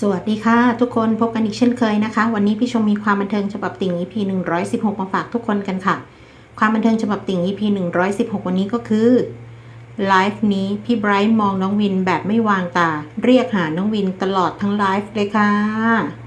สวัสดีค่ะ ทุกคนพบกันอีกเช่นเคยนะคะ วันนี้พี่ชมมีความบันเทิงฉบับติ่ง EP 116 มาฝากทุกคนกันค่ะ ความบันเทิงฉบับติ่ง EP 116 วันนี้ก็คือไลฟ์นี้พี่ไบรท์มองน้องวินแบบไม่วางตา เรียกหาน้องวินตลอดทั้งไลฟ์เลยค่ะ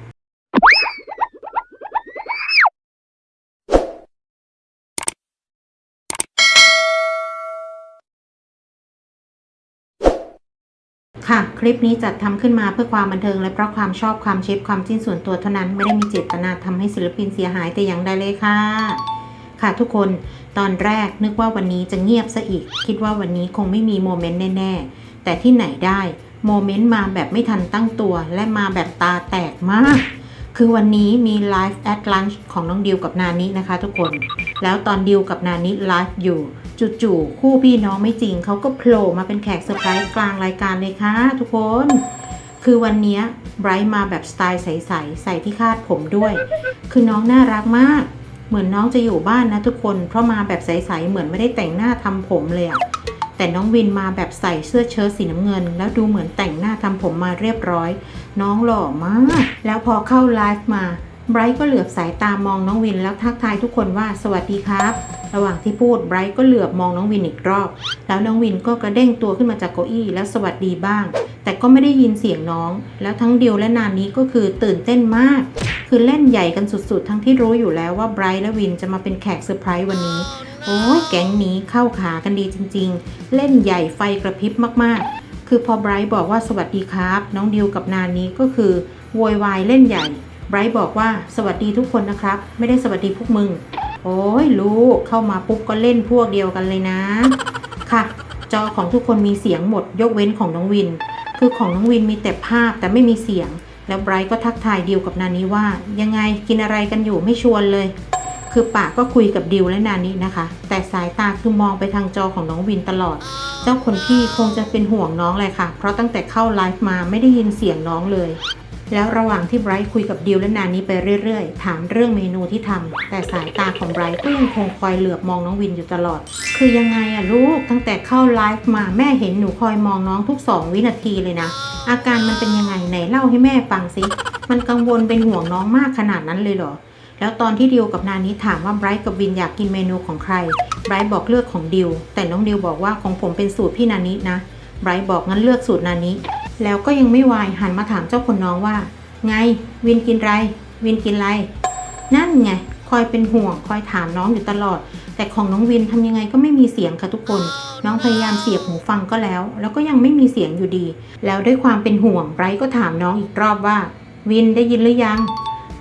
ค่ะ คลิปนี้จัดทำขึ้นมาเพื่อความบันเทิง และเพราะความชอบความเชฟความจิ้นส่วนตัวเท่านั้นไม่ได้มีเจตนาทำให้ศิลปินเสียหายแต่อย่างใดเลยค่ะ ค่ะทุกคนตอนแรกนึกว่าวันนี้จะเงียบซะอีก คิดว่าวันนี้คงไม่มีโมเมนต์แน่ๆ แต่ที่ไหนได้โมเมนต์มาแบบไม่ทันตั้งตัว และมาแบบตาแตกมาก คือวันนี้มีไลฟ์แอดลันช์ของน้องดิวกับนานินะคะ ทุกคน แล้วตอนดิวกับนานิไลฟ์อยู่ จู่ๆคู่พี่น้องไม่จริงเขาก็โผล่มาเป็นแขกเซอร์ไพรส์กลางรายการเลยค่ะทุกคน คือวันนี้ไบรท์มาแบบสไตล์ใสๆใส่ที่คาดผมด้วย คือน้องน่ารักมาก เหมือนน้องจะอยู่บ้านนะทุกคน เพราะมาแบบใสๆเหมือนไม่ได้แต่งหน้าทำผมเลยอะแต่น้องวินมาแบบใส่เสื้อเชิ้ตสีน้ำเงิน แล้วดูเหมือนแต่งหน้าทำผมมาเรียบร้อย น้องหล่อมาก แล้วพอเข้าไลฟ์มาไบรท์ก็เหลือบสายตามองน้องวินแล้วทักทายทุกคนว่าสวัสดีครับ ระหว่างที่พูดไบรท์ก็เหลือบมองน้องวินอีกรอบ แล้วน้องวินก็กระเด้งตัวขึ้นมาจากเก้าอี้แล้วสวัสดีบ้าง แต่ก็ไม่ได้ยินเสียงน้อง แล้วทั้งเดียวและนานนี้ก็คือตื่นเต้นมาก คือเล่นใหญ่กันสุดๆ ทั้งที่รู้อยู่แล้วว่าไบรท์และวินจะมาเป็นแขกเซอร์ไพรส์วันนี้ โอ้ยแก๊งนี้เข้าขากันดีจริง ๆ เล่นใหญ่ไฟกระพริบมากๆ คือพอไบรท์บอกว่าสวัสดีครับ น้องดิวกับนานนี้ก็คือโวยวายเล่นใหญ่ไบรท์บอกว่าสวัสดีทุกคนนะครับ ไม่ได้สวัสดีพวกมึง โอ้ยลูกเข้ามาปุ๊บก็เล่นพวกเดียวกันเลยนะ ค่ะ จอของทุกคนมีเสียงหมดยกเว้นของน้องวิน คือของน้องวินมีแต่ภาพแต่ไม่มีเสียง แล้วไบรท์ก็ทักทายดิวกับนานี้ว่า ยังไงกินอะไรกันอยู่ไม่ชวนเลย คือปากก็คุยกับดิวและนานี้นะคะ แต่สายตาคือมองไปทางจอของน้องวินตลอด เจ้าคนพี่คงจะเป็นห่วงน้องเลยค่ะ เพราะตั้งแต่เข้าไลฟ์มาไม่ได้ยินเสียงน้องเลย แล้วระหว่างที่ไบรท์คุยกับดิวและนานี้ไปเรื่อยๆ ถามเรื่องเมนูที่ทำแต่สายตาของไบรท์ก็ยังคงคอยเหลือบมองน้องวินอยู่ตลอด คือยังไงอะลูกตั้งแต่เข้าไลฟ์มาแม่เห็นหนูคอยมองน้องทุก 2 วินาทีเลยนะ อาการมันเป็นยังไงไหนเล่าให้แม่ฟังสิ มันกังวลเป็นห่วงน้องมากขนาดนั้นเลยเหรอ แล้วตอนที่ดิวกับนานี้ถามว่าไบรท์กับวินอยากกินเมนูของใครไบรท์บอกเลือกของดิวแต่น้องดิวบอกว่าของผมเป็นสูตรพี่นานินะไบรท์บอกงั้นเลือกสูตรนานิ แล้วก็ยังไม่วายหันมาถามเจ้าคนน้องว่า ไง วินกินไร วินกินไร นั่นไง คอยเป็นห่วงคอยถามน้องอยู่ตลอด แต่ของน้องวินทำยังไงก็ไม่มีเสียงค่ะทุกคน น้องพยายามเสียบหูฟังก็แล้ว แล้วก็ยังไม่มีเสียงอยู่ดี แล้วด้วยความเป็นห่วงไรก็ถามน้องอีกรอบว่า วินได้ยินหรือยัง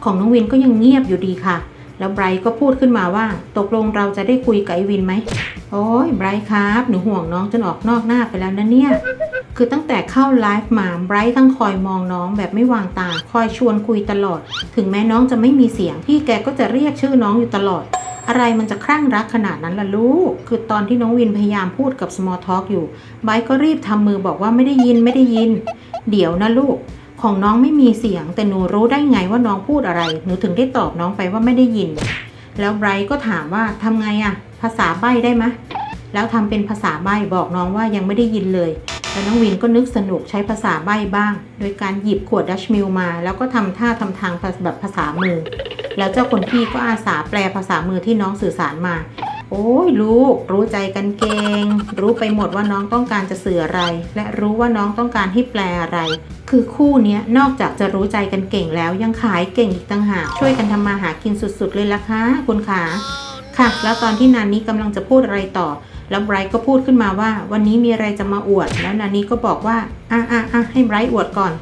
ของน้องวินก็ยังเงียบอยู่ดีค่ะแล้วไบรท์ก็พูดขึ้นมาว่า ตกลงเราจะได้คุยกับไอวินไหม โอ้ยไบรท์ครับ หนูห่วงน้องจนออกนอกหน้าไปแล้วนะเนี่ย คือตั้งแต่เข้าไลฟ์มาไบรท์ทั้งคอยมองน้องแบบไม่วางตา คอยชวนคุยตลอด ถึงแม้น้องจะไม่มีเสียง พี่แกก็จะเรียกชื่อน้องอยู่ตลอด อะไรมันจะคลั่งรักขนาดนั้นล่ะลูก คือตอนที่น้องวินพยายามพูดกับ small talk อยู่ไบรท์ก็รีบทำมือบอกว่าไม่ได้ยินไม่ได้ยิน เดี๋ยวนะลูก ของน้องไม่มีเสียง แต่หนูรู้ได้ไงว่าน้องพูดอะไร หนูถึงได้ตอบน้องไปว่าไม่ได้ยิน แล้วไบรท์ก็ถามว่าทำไงอะภาษาใบ้ได้ไหมแล้วทำเป็นภาษาใบ้บอกน้องว่ายังไม่ได้ยินเลย แล้วน้องวินก็นึกสนุกใช้ภาษาใบ้บ้าง โดยการหยิบขวดดัชมิลมา แล้วก็ทำท่าทำทางแบบภาษามือ แล้วเจ้าคนพี่ก็อาสาแปลภาษามือที่น้องสื่อสารมา โอ้ยลูก รู้ใจกันเก่งรู้ไปหมดว่าน้องต้องการจะสื่ออะไร และรู้ว่าน้องต้องการให้แปลอะไร คือคู่นี้นอกจากจะรู้ใจกันเก่งแล้วยังขายเก่งอีกต่างหากช่วยกันทำมาหากินสุดๆเลยล่ะคะคุณขาค่ะ แล้วตอนที่นานี้กำลังจะพูดอะไรต่อ แล้วไบรท์ก็พูดขึ้นมาว่า วันนี้มีอะไรจะมาอวด แล้วนานี้ก็บอกว่าอะอะอะให้ไบรท์อวดก่อน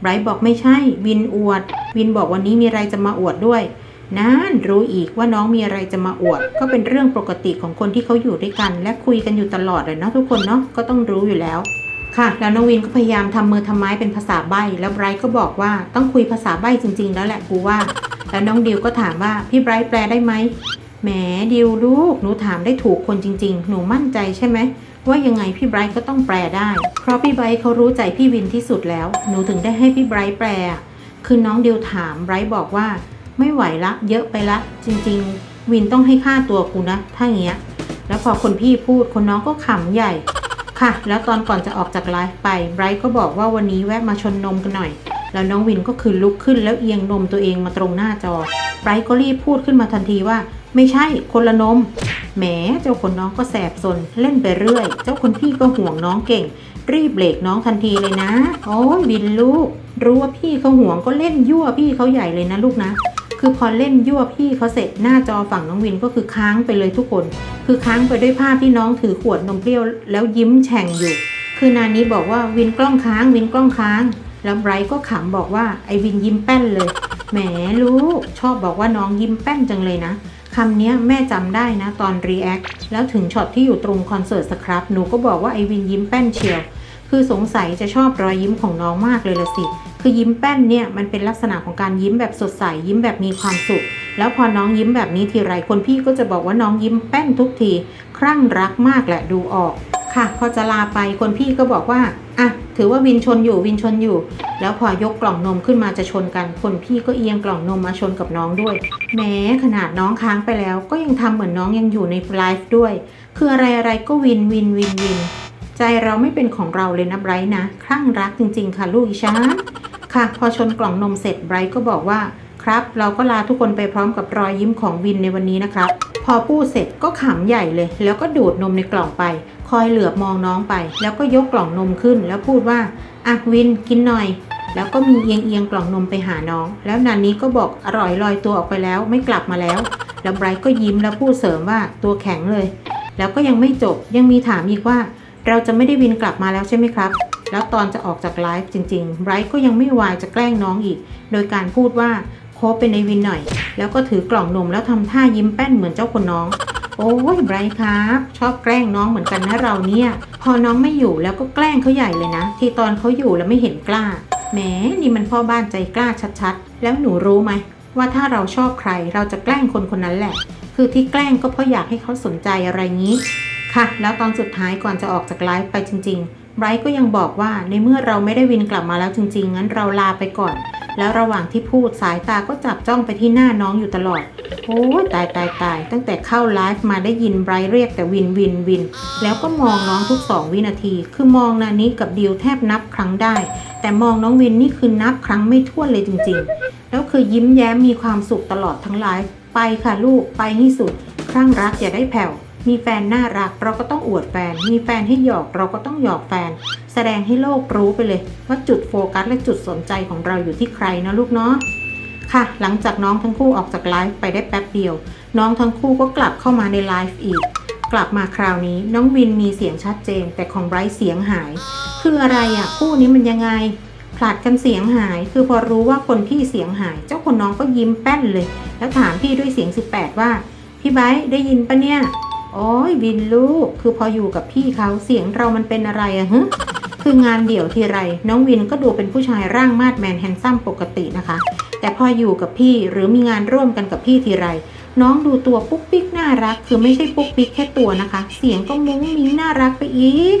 ไบรท์บอกไม่ใช่ วินอวด วินบอกวันนี้มีอะไรจะมาอวดด้วยนั่นรู้อีกว่าน้องมีอะไรจะมาอวด ก็เป็นเรื่องปกติของคนที่เขาอยู่ด้วยกัน และคุยกันอยู่ตลอดเลยเนาะทุกคนเนาะก็ต้องรู้อยู่แล้ว ค่ะ แล้วน้องวินก็พยายามทำมือทำไม้เป็นภาษาใบ้แล้วไบรท์ก็บอกว่าต้องคุยภาษาใบ้จริง ๆ แล้วแหละกูว่า แล้วน้องดิวก็ถามว่าพี่ไบรท์แปลได้ไหม แหมดิวลูก หนูถามได้ถูกคนจริง ๆ หนูมั่นใจใช่ไหมว่ายังไงพี่ไบรท์ก็ต้องแปลได้ เพราะพี่ไบรท์เขารู้ใจพี่วินที่สุดแล้ว หนูถึงได้ให้พี่ไบรท์แปล คือน้องดิวถามไบรท์บอกว่า ไม่ไหวละ เยอะไปละ จริง ๆ วินต้องให้ค่าตัวกูนะ ถ้าอย่างเงี้ย แล้วพอคนพี่พูดคนน้องก็ขำใหญ่ ค่ะ แล้วตอนก่อนจะออกจากไลฟ์ไปไบรท์ก็บอกว่าวันนี้แวะมาชนนมกันหน่อย แล้วน้องวินก็คือลุกขึ้นแล้วเอียงนมตัวเองมาตรงหน้าจอไบรท์ก็รีบพูดขึ้นมาทันทีว่า ไม่ใช่คนละนม แหมเจ้าคนน้องก็แสบสนเล่นไปเรื่อย เจ้าคนพี่ก็ห่วงน้องเก่ง รีบเบรกน้องทันทีเลยนะ โอ้ยวินลูก รู้ว่าพี่เขาห่วงก็เล่นยั่วพี่เขาใหญ่เลยนะลูกนะคือพอเล่นยั่วพี่เขาเสร็จหน้าจอฝั่งน้องวินก็คือค้างไปเลยทุกคน คือค้างไปด้วยภาพที่น้องถือขวดนมเปรี้ยวแล้วยิ้มแฉ่งอยู่ คือนานี้บอกว่าวินกล้องค้างวินกล้องค้าง แล้วไบรท์ก็ขำบอกว่าไอวินยิ้มแป้นเลย แหมลูกชอบบอกว่าน้องยิ้มแป้นจังเลยนะคำนี้แม่จำได้นะตอนรีแอคแล้วถึงช็อตที่อยู่ตรงคอนเสิร์ตสครับหนูก็บอกว่าไอวินยิ้มแป้นเชียว คือสงสัยจะชอบรอยยิ้มของน้องมากเลยละสิ คือยิ้มแป้นเนี่ยมันเป็นลักษณะของการยิ้มแบบสดใสยิ้มแบบมีความสุข แล้วพอน้องยิ้มแบบนี้ทีไรคนพี่ก็จะบอกว่าน้องยิ้มแป้นทุกทีครั่งรักมากแหละดูออก ค่ะพอจะลาไปคนพี่ก็บอกว่าอะถือว่าวินชนอยู่วินชนอยู่ แล้วพอยกกล่องนมขึ้นมาจะชนกัน คนพี่ก็เอียงกล่องนมมาชนกับน้องด้วย แม้ขนาดน้องค้างไปแล้ว ก็ยังทำเหมือนน้องยังอยู่ในไลฟ์ด้วย คืออะไรอะไรก็วินวินวินวินใจเราไม่เป็นของเราเลยนะไบรท์นะคลั่งรักจริง ๆ ค่ะลูกอีฉันค่ะพอชนกล่องนมเสร็จไบรท์ก็บอกว่าครับ เราก็ลาทุกคนไปพร้อมกับรอยยิ้มของวินในวันนี้นะครับ พอพูดเสร็จก็ขำใหญ่เลย แล้วก็ดูดนมในกล่องไป คอยเหลือบมองน้องไป แล้วก็ยกกล่องนมขึ้น แล้วพูดว่าอะวินกินหน่อย แล้วก็มีเอียงเอียงกล่องนมไปหาน้อง แล้วนันนี้ก็บอกอร่อยลอยตัวออกไปแล้วไม่กลับมาแล้ว แล้วไบรท์ก็ยิ้มแล้วพูดเสริมว่าตัวแข็งเลย แล้วก็ยังไม่จบยังมีถามอีกว่า เราจะไม่ได้วินกลับมาแล้วใช่ไหมครับแล้วตอนจะออกจากไลฟ์จริงๆไบรท์ก็ยังไม่วายจะแกล้งน้องอีก โดยการพูดว่า คบเป็นในวินหน่อย แล้วก็ถือกล่องนมแล้วทำท่ายิ้มแป้นเหมือนเจ้าคนน้อง โอ้ยไบรท์ครับ ชอบแกล้งน้องเหมือนกันนะเราเนี่ย พอน้องไม่อยู่แล้วก็แกล้งเขาใหญ่เลยนะ ที่ตอนเขาอยู่แล้วไม่เห็นกล้าแหมนี่มันพ่อบ้านใจกล้าชัดๆ แล้วหนูรู้ไหมว่าถ้าเราชอบใครเราจะแกล้งคนคนนั้นแหละ คือที่แกล้งก็เพราะอยากให้เขาสนใจอะไรงี้ ค่ะ แล้วตอนสุดท้ายก่อนจะออกจากไลฟ์ไปจริงๆไบรท์ก็ยังบอกว่าในเมื่อเราไม่ได้วินกลับมาแล้วจริง ๆ งั้นเราลาไปก่อน แล้วระหว่างที่พูดสายตาก็จับจ้องไปที่หน้าน้องอยู่ตลอด โอ้ตายตายตายตั้งแต่เข้าไลฟ์มาได้ยินไบร์เรียกแต่วินวินวิน แล้วก็มองน้องทุก2วินาที คือมองนานี้กับดิวแทบนับครั้งได้ แต่มองน้องวินนี่คือนับครั้งไม่ถ้วนเลยจริงๆ แล้วคือยิ้มแย้มมีความสุขตลอดทั้งไลฟ์ไปค่ะลูกไปให้สุดครั่งรักอย่าได้แผ่ว มีแฟนน่ารักเราก็ต้องอวดแฟน มีแฟนให้หยอกเราก็ต้องหยอกแฟน แสดงให้โลกรู้ไปเลย ว่าจุดโฟกัสและจุดสนใจของเราอยู่ที่ใครนะลูกเนาะค่ะ หลังจากน้องทั้งคู่ออกจากไลฟ์ไปได้แป๊บเดียว น้องทั้งคู่ก็กลับเข้ามาในไลฟ์อีก กลับมาคราวนี้น้องวินมีเสียงชัดเจน แต่ของไบรท์เสียงหาย คืออะไรอะคู่นี้มันยังไงผลัดกันเสียงหาย คือพอรู้ว่าคนพี่เสียงหาย เจ้าคนน้องก็ยิ้มแป้นเลย แล้วถามพี่ด้วยเสียง 18 ว่า พี่ไบร์ได้ยินปะเนี่ย โอ้ยวินลูก คือพออยู่กับพี่เขาเสียงเรามันเป็นอะไรอะฮะคืองานเดี่ยวทีไร น้องวินก็ดูเป็นผู้ชายร่างมาดแมนแฮนซัมปกตินะคะ แต่พออยู่กับพี่หรือมีงานร่วมกันกับพี่ทีไร น้องดูตัวปุ๊กปิ๊กน่ารัก คือไม่ใช่ปุ๊กปิ๊กแค่ตัวนะคะ เสียงก็มุ้งมิ้งน่ารักไปอีก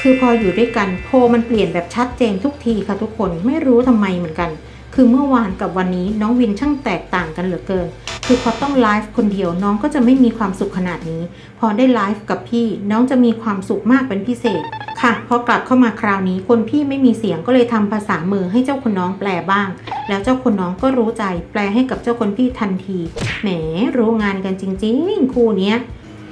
คือพออยู่ด้วยกันโพมันเปลี่ยนแบบชัดเจนทุกทีค่ะทุกคนไม่รู้ทำไมเหมือนกัน คือเมื่อวานกับวันนี้น้องวินช่างแตกต่างกันเหลือเกิน คือพอต้องไลฟ์คนเดียวน้องก็จะไม่มีความสุขขนาดนี้ พอได้ไลฟ์กับพี่น้องจะมีความสุขมากเป็นพิเศษ ค่ะ พอกลับเข้ามาคราวนี้คนพี่ไม่มีเสียงก็เลยทำภาษามือให้เจ้าคนน้องแปลบ้าง แล้วเจ้าคนน้องก็รู้ใจ แปลให้กับเจ้าคนพี่ทันที แหมรู้งานกันจริง ๆ คู่เนี้ย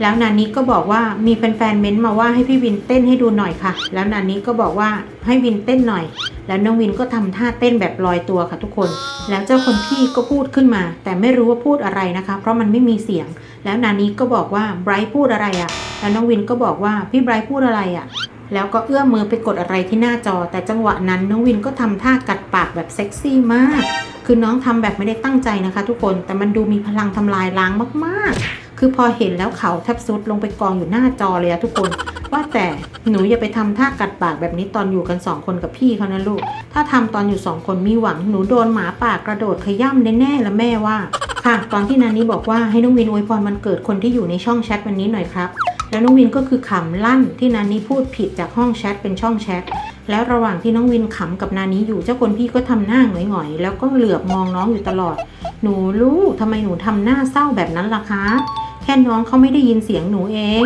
แล้วนานิก็บอกว่ามีแฟนๆเม้นต์มาว่าให้พี่วินเต้นให้ดูหน่อยค่ะ แล้วนานิก็บอกว่าให้วินเต้นหน่อย แล้วน้องวินก็ทำท่าเต้นแบบลอยตัวค่ะทุกคน แล้วเจ้าคนพี่ก็พูดขึ้นมา แต่ไม่รู้ว่าพูดอะไรนะคะ เพราะมันไม่มีเสียง แล้วนานิก็บอกว่าไบรท์พูดอะไรอะ่ะ แล้วน้องวินก็บอกว่าพี่ไบรท์พูดอะไรอะ่ะแล้วก็เอื้อมมือไปกดอะไรที่หน้าจอ แต่จังหวะนั้นน้องวินก็ทำท่ากัดปากแบบเซ็กซี่มาก คือน้องทำแบบไม่ได้ตั้งใจนะคะ ทุกคนแต่มันดูมีพลังทำลายล้างมากๆ คือพอเห็นแล้วเขาแทบซุดลงไปกองอยู่หน้าจอเลยอะทุกคน ว่าแต่หนูอย่าไปทำท่ากัดปากแบบนี้ตอนอยู่กันสองคนกับพี่เขานะลูก ถ้าทำตอนอยู่สองคนมีหวังหนูโดนหมาป่ากระโดดขย่ำแน่ๆละแม่ว่า ค่ะตอนที่นานี้บอกว่าให้น้องวินอวยพรวันเกิดคนที่อยู่ในช่องแชทวันนี้หน่อยครับแล้วน้องวินก็คือขำลั่นที่นานี้พูดผิดจากห้องแชทเป็นช่องแชทแล้วระหว่างที่น้องวินขำกับนานี้อยู่เจ้าคนพี่ก็ทำหน้าหงอยๆ แล้วก็เหลือบมองน้องอยู่ตลอด หนูลูกทำไมหนูทำหน้าเศร้าแบบนั้นล่ะคะ แค่น้องเขาไม่ได้ยินเสียงหนูเอง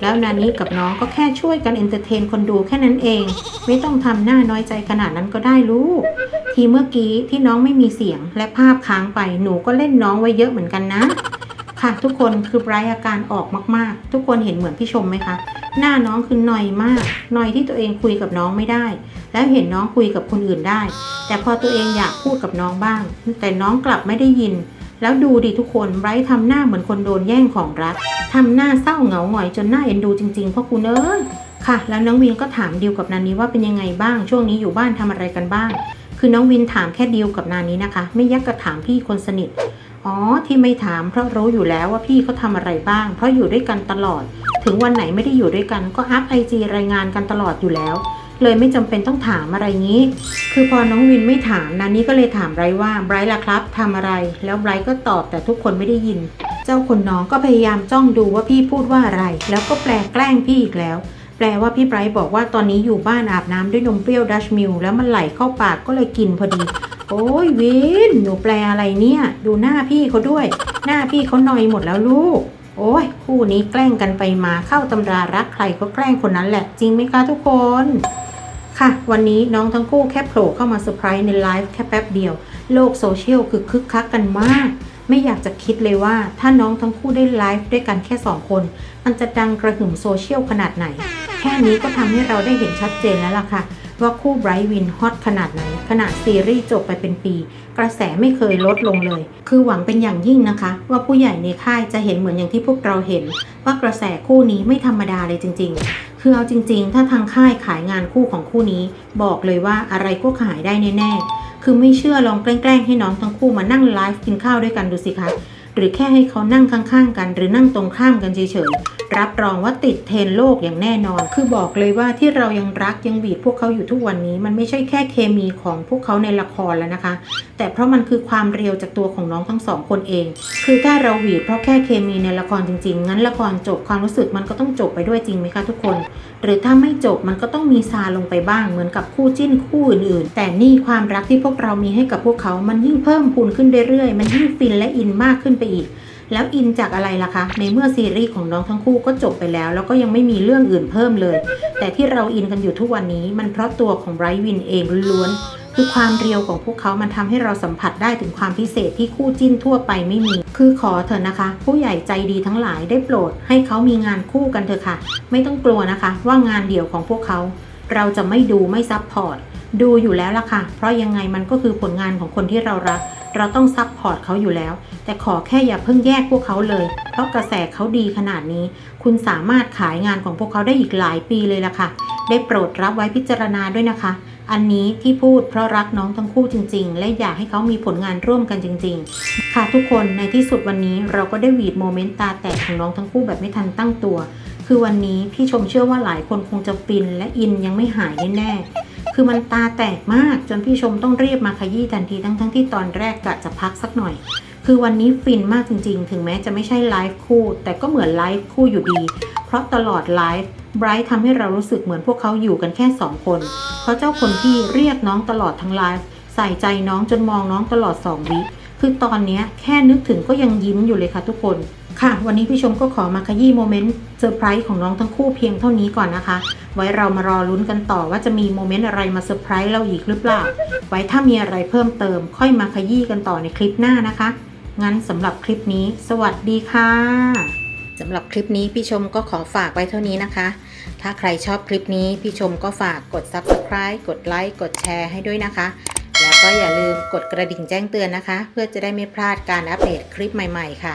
แล้วนานี้กับน้องก็แค่ช่วยกันเอนเตอร์เทนคนดูแค่นั้นเอง ไม่ต้องทำหน้าน้อยใจขนาดนั้นก็ได้ลูก ทีเมื่อกี้ที่น้องไม่มีเสียงและภาพค้างไปหนูก็เล่นน้องไว้เยอะเหมือนกันนะ ค่ะทุกคนคือไบรท์อาการออกมากๆ ทุกคนเห็นเหมือนพี่ชมไหมคะ หน้าน้องคือหน่อยมากหน่อยที่ตัวเองคุยกับน้องไม่ได้ แล้วเห็นน้องคุยกับคนอื่นได้ แต่พอตัวเองอยากพูดกับน้องบ้าง แต่น้องกลับไม่ได้ยิน แล้วดูดิทุกคนไบรท์ทำหน้าเหมือนคนโดนแย่งของรักทำหน้าเศร้าเหงาหงอยจนหน้าเอ็นดูจริงๆพ่อคุณเอ้ยค่ะ แล้วน้องวินก็ถามดิวกับนานี้ว่าเป็นยังไงบ้าง ช่วงนี้อยู่บ้านทำอะไรกันบ้าง คือน้องวินถามแค่ดิวกับนานี้นะคะ ไม่ยักกระถามพี่คนสนิท อ๋อ ที่ไม่ถามเพราะรู้อยู่แล้วว่าพี่เขาทำอะไรบ้าง เพราะอยู่ด้วยกันตลอด ถึงวันไหนไม่ได้อยู่ด้วยกันก็อัพไอจีรายงานกันตลอดอยู่แล้ว เลยไม่จำเป็นต้องถามอะไรงี้ คือพอน้องวินไม่ถามนานี้ก็เลยถามไบรท์ว่าไบรท์ล่ะครับทำอะไร แล้วไบรท์ก็ตอบแต่ทุกคนไม่ได้ยิน เจ้าคนน้องก็พยายามจ้องดูว่าพี่พูดว่าอะไร แล้วก็แปลแกล้งพี่อีกแล้ว แปลว่าพี่ไบรท์บอกว่าตอนนี้อยู่บ้านอาบน้ำด้วยนมเปรี้ยวดัชมิลแล้วมันไหลเข้าปากก็เลยกินพอดี โอ้ยวินหนูแปลอะไรเนี่ย ดูหน้าพี่เขาด้วย หน้าพี่เขาหนอยหมดแล้วลูก โอ้ยคู่นี้แกล้งกันไปมาเข้าตำรารักใครก็แกล้งคนนั้นแหละจริงไหมคะทุกคน ค่ะ วันนี้น้องทั้งคู่แค่โผล่เข้ามาเซอร์ไพรส์ในไลฟ์แค่แป๊บเดียว โลกโซเชียลคือคึกคักกันมาก ไม่อยากจะคิดเลยว่า ถ้าน้องทั้งคู่ได้ไลฟ์ด้วยกันแค่สองคน มันจะดังกระหึ่มโซเชียลขนาดไหน แค่นี้ก็ทำให้เราได้เห็นชัดเจนแล้วล่ะค่ะ ว่าคู่ไบรท์วินฮอตขนาดไหนขนาดซีรีส์จบไปเป็นปี กระแสไม่เคยลดลงเลย คือหวังเป็นอย่างยิ่งนะคะ ว่าผู้ใหญ่ในค่ายจะเห็นเหมือนอย่างที่พวกเราเห็น ว่ากระแสคู่นี้ไม่ธรรมดาเลยจริง ๆ คือเอาจริง ๆ ถ้าทางค่ายขายงานคู่ของคู่นี้ บอกเลยว่าอะไรก็ขายได้แน่ๆคือไม่เชื่อลองแกล้งให้น้องทั้งคู่มานั่งไลฟ์กินข้าวด้วยกันดูสิคะหรือแค่ให้เขานั่งข้างๆกัน หรือนั่งตรงข้ามกันเฉยๆ รับรองว่าติดเทรนโลกอย่างแน่นอน คือบอกเลยว่าที่เรายังรักยังบีบพวกเขาอยู่ทุกวันนี้ มันไม่ใช่แค่เคมีของพวกเขาในละครแล้วนะคะ แต่เพราะมันคือความเรียวจากตัวของน้องทั้งสองคนเอง คือถ้าเราหวีดเพราะแค่เคมีในละครจริงๆ งั้นละครจบความรู้สึกมันก็ต้องจบไปด้วยจริงไหมคะทุกคน หรือถ้าไม่จบมันก็ต้องมีซาลงไปบ้างเหมือนกับคู่จิ้นคู่อื่นๆ แต่นี่ความรักที่พวกเรามีให้กับพวกเขา มันยิ่งเพิ่มพูนขึ้นเรื่อยๆ มันยิ่งฟินและอินมากขึ้นไปอีก แล้วอินจากอะไรล่ะคะ ในเมื่อซีรีส์ของน้องทั้งคู่ก็จบไปแล้ว แล้วก็ยังไม่มีเรื่องอื่นเพิ่มเลย แต่ที่เราอินกันอยู่ทุกวันนี้ มันเพราะตัวของไบรท์วินเองล้วนคือความเรียวของพวกเขามันทำให้เราสัมผัสได้ถึงความพิเศษที่คู่จิ้นทั่วไปไม่มี คือขอเถอะนะคะ ผู้ใหญ่ใจดีทั้งหลายได้โปรด ให้เขามีงานคู่กันเถอะค่ะ ไม่ต้องกลัวนะคะ ว่างานเดี่ยวของพวกเขา เราจะไม่ดูไม่ซับพอร์ต ดูอยู่แล้วล่ะค่ะ เพราะยังไงมันก็คือผลงานของคนที่เรารัก เราต้องซับพอร์ตเขาอยู่แล้ว แต่ขอแค่อย่าเพิ่งแยกพวกเขาเลย เพราะกระแสเขาดีขนาดนี้ คุณสามารถขายงานของพวกเขาได้อีกหลายปีเลยล่ะค่ะ ได้โปรดรับไว้พิจารณาด้วยนะคะ อันนี้ที่พูดเพราะรักน้องทั้งคู่จริง ๆ และอยากให้เขามีผลงานร่วมกันจริง ๆ ค่ะทุกคนในที่สุดวันนี้เราก็ได้หวีดโมเมนต์ตาแตกของน้องทั้งคู่แบบไม่ทันตั้งตัว คือวันนี้พี่ชมเชื่อว่าหลายคนคงจะฟินและอินยังไม่หายแน่ๆ คือมันตาแตกมากจนพี่ชมต้องรีบมาขยี้ทันทีทั้งๆทที่ตอนแรกกะจะพักสักหน่อย คือวันนี้ฟินมากจริงๆ ถึงแม้จะไม่ใช่ไลฟ์คู่ แต่ก็เหมือนไลฟ์คู่อยู่ดี เพราะตลอดไลฟ์ไบรท์ทำให้เรารู้สึกเหมือนพวกเขาอยู่กันแค่ 2 คน เพราะเจ้าคนที่เรียกน้องตลอดทั้งไลฟ์ใส่ใจน้องจนมองน้องตลอด 2 วิคือตอนนี้แค่นึกถึงก็ยังยิ้มอยู่เลยค่ะทุกคน ค่ะ วันนี้พี่ชมก็ขอมาขยี้โมเมนต์เซอร์ไพรส์ของน้องทั้งคู่เพียงเท่านี้ก่อนนะคะ ไว้เรามารอลุ้นกันต่อว่าจะมีโมเมนต์อะไรมาเซอร์ไพรส์เราอีกหรือเปล่า ไว้ถ้ามีอะไรเพิ่มเติม ค่อยมาขยี้กันต่อในคลิปหน้านะคะ งั้นสำหรับคลิปนี้ สวัสดีค่ะสำหรับคลิปนี้พี่ชมก็ขอฝากไว้เท่านี้นะคะ ถ้าใครชอบคลิปนี้พี่ชมก็ฝากกด subscribe กดไลค์กดแชร์ให้ด้วยนะคะแล้วก็อย่าลืมกดกระดิ่งแจ้งเตือนนะคะ เพื่อจะได้ไม่พลาดการอัปเดตคลิปใหม่ ๆ ค่ะ